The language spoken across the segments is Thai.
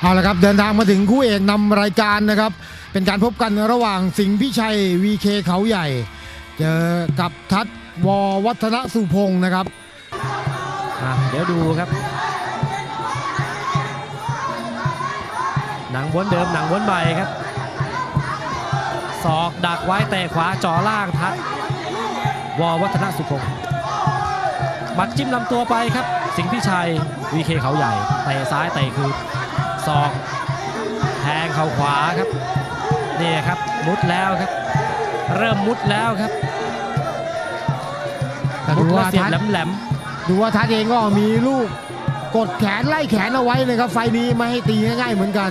เอาละครับเดินทางมาถึงคู่เอกนำรายการนะครับ เป็นการพบกันระหว่างสิงห์พิชัย VK เขาใหญ่ เจอกับทัศน์ววัฒนสุพงศ์นะครับ อะเดี๋ยวดูครับ หนังวนเดิมหนังวนใหม่ครับศอกดักไว้เตะขวาจ่อล่างทัดวอวัฒนสุพงศ์มัดจิ้มลำตัวไปครับ สิงห์พิชัยวีเคเขาใหญ่เตะซ้ายเตะคืน ศอก แทงเข่าขวาครับ นี่ครับมุดแล้วครับ เริ่มมุดแล้วครับแต่มุดูดแล้วว่าเสียบทัศน์แหลมดูว่าทัศน์เองก็มีลูก กดแขนไล่แขนเอาไว้นะครับ ไฟนี้ไม่ให้ตีง่ายๆเหมือนกัน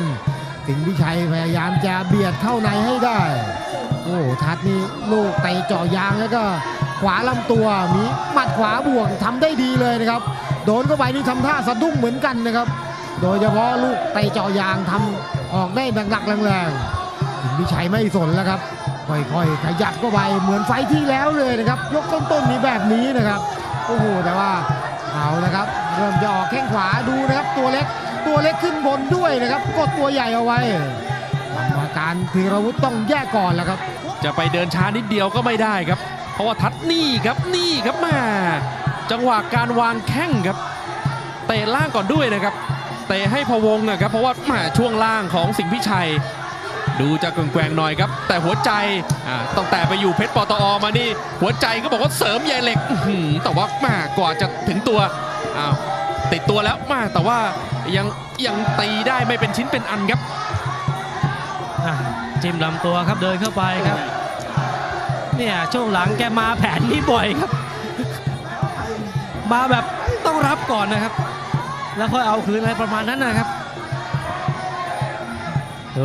สิงห์พิชัยพยายามจะเบียดเข้าในให้ได้ โอ้ทัศน์นี่ลูกเตะเจาะยางแล้วก็ขวาลำตัวมีหมัดขวาบวกทำได้ดีเลยนะครับ โดนเข้าไปนี่ทำท่าสะดุ้งเหมือนกันนะครับ โดยเฉพาะลูกเตะเจาะยางทำออกได้หนักๆแรงๆสิงห์พิชัยไม่สนแล้วครับ ค่อยๆขยับเข้าไปเหมือนไฟที่แล้วเลยนะครับ ยกต้นๆนี้แบบนี้นะครับโอ้โหแต่ว่าเอานะครับ เริ่มจะออกแข้งขวาดูนะครับ ตัวเล็กตัวเล็กขึ้นบนด้วยนะครับ กดตัวใหญ่เอาไว้กรรมการธีรวุฒิต้องแยกก่อนแล้วครับ จะไปเดินช้านิดเดียวก็ไม่ได้ครับ เพราะว่าทัดนี่ครับนี่ครับม่จังหวะการวางแข้งครับเตะล่างก่อนด้วยนะครับ เตะให้พะวงนะครับเพราะว่าแม่ช่วงล่างของสิงห์พิชัย ดูจะแกว่งๆหน่อยครับ แต่หัวใจตั้งแต่ไปอยู่เพชรปตอมานี่ หัวใจก็บอกว่าเสริมใยเหล็กแต่ว่าแม่กว่าจะถึงตัวอ้าวติดตัวแล้วม่แต่ว่ายังยังตีได้ไม่เป็นชิ้นเป็นอันครับจิ้มลำตัวครับเดินเข้าไปครับเนี่ยช่วงหลังแกมาแผนนี้บ่อยครับ มาแบบต้องรับก่อนนะครับ แล้วค่อยเอาคืนอะไรประมาณนั้นนะครับ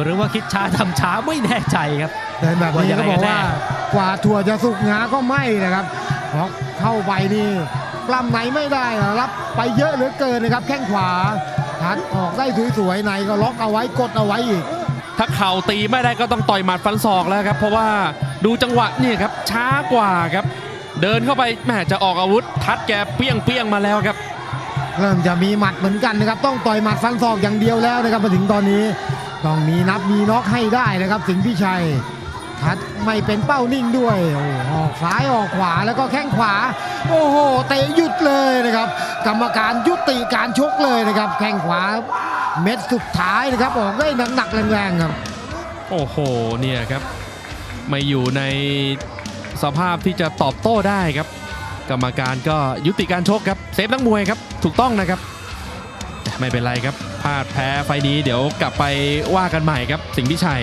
หรือว่าคิดช้าทำช้าไม่แน่ใจครับเดินแบบนี้ก็บอกว่ากว่าถั่วจะสุกงาก็ไม่นะครับเพราะเข้าไปนี่กล้ำไหนไม่ได้รับไปเยอะเหลือเกินนะครับ แข้งขวาทัดออกได้สวยๆในก็ล็อกเอาไว้กดเอาไว้อีกถ้าเข่าตีไม่ได้ก็ต้องต่อยหมัดฟันศอกแล้วครับ เพราะว่าดูจังหวะนี่ครับช้ากว่าครับ เดินเข้าไปแหมจะออกอาวุธ ทัดแกเปี้ยงเปี้ยงๆมาแล้วครับ เริ่มจะมีหมัดเหมือนกันนะครับ ต้องต่อยหมัดฟันศอกอย่างเดียวแล้วนะครับมาถึงตอนนี้ต้องมีนับมีน็อกให้ได้นะครับ สิงห์พิชัยทัดไม่เป็นเป้านิ่งด้วยอออกซ้ายออกขวาแล้วก็แข้งขวา โอ้โหเตะหยุดเลยนะครับ กรรมการยุติการชกเลยนะครับ แข้งขวาเม็ดสุดท้ายนะครับออกได้หนักๆแรงๆครับ โอ้โหเนี่ยครับ ไม่อยู่ในสภาพที่จะตอบโต้ได้ครับ กรรมการก็ยุติการชกครับเซฟนักมวยครับถูกต้องนะครับ ไม่เป็นไรครับพลาดแพ้ไฟล์นี้เดี๋ยวกลับไปว่ากันใหม่ครับ สิงห์พิชัย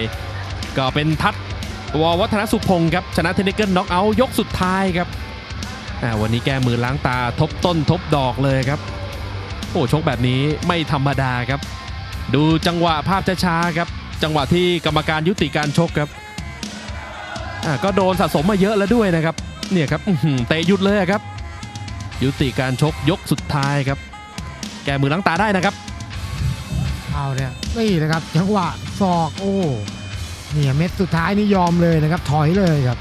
ก็เป็นทัดวอวัฒนสุพงศ์ครับชนะเทนนิเกิลน็อกเอาท์ยกสุดท้ายครับวันนี้แก้มือล้างตาทบต้นทบดอกเลยครับ โอ้ชกแบบนี้ไม่ธรรมดาครับ ดูจังหวะภาพช้าๆครับ จังหวะที่กรรมการยุติการชกครับก็โดนสะสมมาเยอะแล้วด้วยนะครับ เนี่ยครับเตะหยุดเลยครับ ยุติการชกยกสุดท้ายครับ แกมือล้างตาได้นะครับ เอาเนี่ยนี่นะครับจังหวะศอกโอ้เนี่ยเม็ดสุดท้ายนี่ยอมเลยนะครับ ถอยเลยครับ